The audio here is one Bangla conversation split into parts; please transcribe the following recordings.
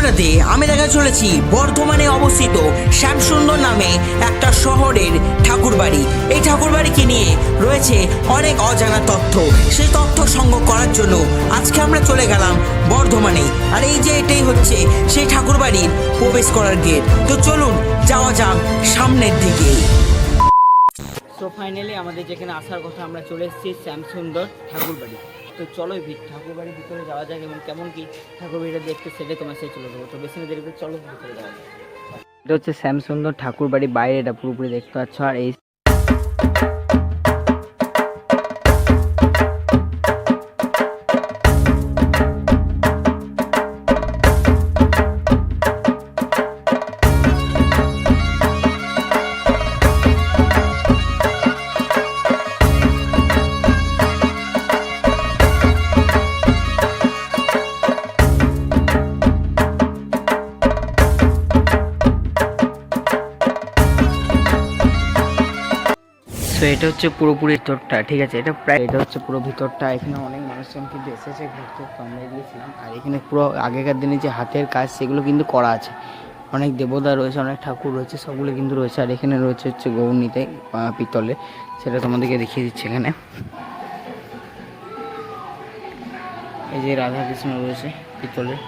ভিডিওটাতে আমি দেখা চলেছি বর্ধমানে অবস্থিত শ্যামসুন্দর নামে একটা শহরের ঠাকুরবাড়ি। এই ঠাকুরবাড়িকে নিয়ে রয়েছে অনেক অজানা তথ্য। সেই তথ্য সংগ্রহ করার জন্য আজকে আমরা চলে গেলাম বর্ধমানে। আর এই যে এটাই হচ্ছে সেই ঠাকুরবাড়ির প্রবেশ করার গেট। তো চলুন, যাওয়া যাক সামনের দিকে। তো ফাইনালি আমাদের যেখানে আসার কথা আমরা চলে এসেছি, শ্যামসুন্দর ঠাকুরবাড়ি। তো চলো ঠাকুর বাড়ির ভিতরে যাওয়া যাক এবং কেমন কি ঠাকুর বাড়িটা দেখতে সেটাই তোমার সাথে চলে দেবো তো বেশি না দেরি চলো ভিতরে যাওয়া যাক। এটা হচ্ছে শ্যামসুন্দর ঠাকুর বাড়ির বাইরে, এটা পুরোপুরি দেখতে পাচ্ছ। আর এই তো এটা হচ্ছে পুরোপুরি ভিতরটা, ঠিক আছে? এটা প্রায়, এটা হচ্ছে পুরো ভিতরটা। এখানে অনেক মানুষজন কিন্তু এসেছে, ঘুরতে আমরা গিয়েছিলাম আর এখানে পুরো আগেকার দিনে যে হাতের কাজ, সেগুলো কিন্তু করা আছে। অনেক দেবতা রয়েছে, অনেক ঠাকুর রয়েছে, সবগুলো কিন্তু রয়েছে। আর এখানে রয়েছে হচ্ছে গৌরনীতে পিতলে। সেটা তোমাদেরকে দেখিয়ে দিচ্ছে এখানে। এই যে রাধাকৃষ্ণ রয়েছে পিতলের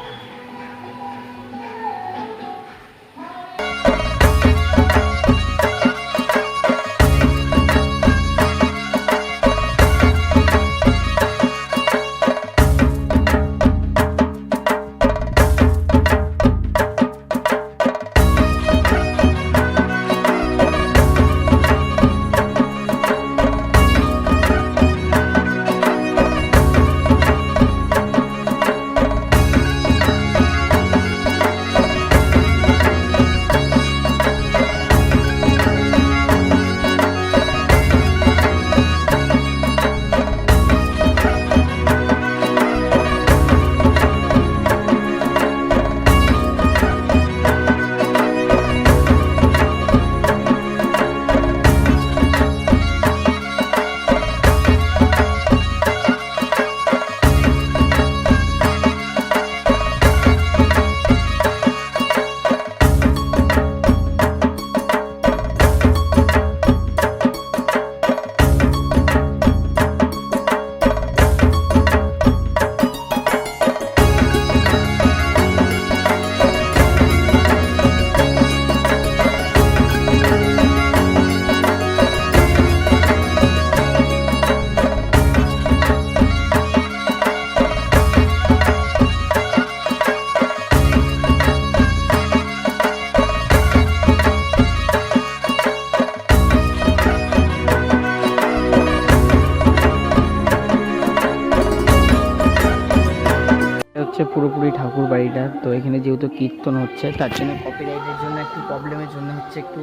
হচ্ছে পুরোপুরি ঠাকুর বাড়িটা। তো এখানে যেহেতু কীর্তন হচ্ছে, তার জন্য কপিরাইটের জন্য একটু প্রবলেমের জন্য হচ্ছে একটু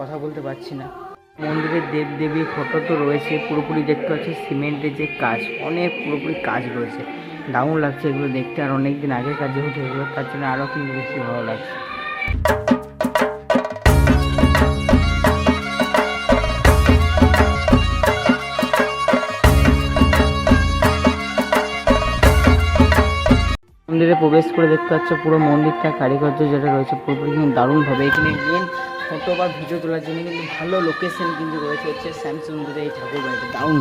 কথা বলতে পারছি না। মন্দিরের দেব দেবী ফটো তো রয়েছে, পুরোপুরি দেখতে পাচ্ছি সিমেন্টের যে কাজ, অনেক পুরোপুরি কাজ রয়েছে। দারুণ লাগছে এগুলো দেখতে, আর অনেক দিন আগে কাজ যেহেতু এগুলো, তার জন্য আরও কিন্তু বেশি ভালো লাগছে। মন্দিরে প্রবেশ করে দেখতে পাচ্ছ পুরো মন্দিরটা, কারিগর্য যেটা রয়েছে পুরোপুরি কিন্তু দারুণভাবে। এখানে মেন ফটো বা ভিডিও তোলার জন্য কিন্তু ভালো লোকেশন কিন্তু রয়েছে হচ্ছে স্যামসুন্দরের এই ঠাকুর বাড়িতে দারুণ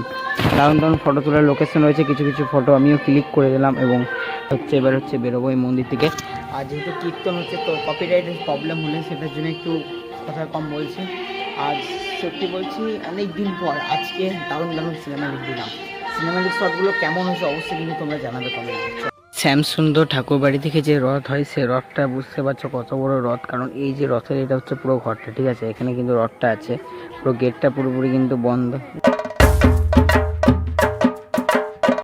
দারুণ দারুণ ফটো তোলার লোকেশন রয়েছে। কিছু কিছু ফটো আমিও ক্লিক করে দিলাম এবং হচ্ছে এবার হচ্ছে বেরোবো এই মন্দির থেকে। আর যেহেতু কীর্তন হচ্ছে, তো কপিরাইটের প্রবলেম হলে সেটার জন্য একটু কথা কম বলছি। আর সত্যি বলছি, অনেক দিন পর আজকে দারুণ দারুণ সিনেমাটিক দিলাম। সিনেমাটিক শটগুলো কেমন হয়েছে অবশ্যই কিন্তু তোমরা জানাবে কমেন্ট শ্যামসুন্দর ঠাকুর বাড়ি থেকে যে রথ হয়, সে রথটা বুঝতে পারছ কত বড় রথ। কারণ এই যে রথের এটা হচ্ছে পুরো ঘরটা, ঠিক আছে? এখানে কিন্তু রথটা আছে। পুরো গেটটা পুরোপুরি কিন্তু বন্ধ।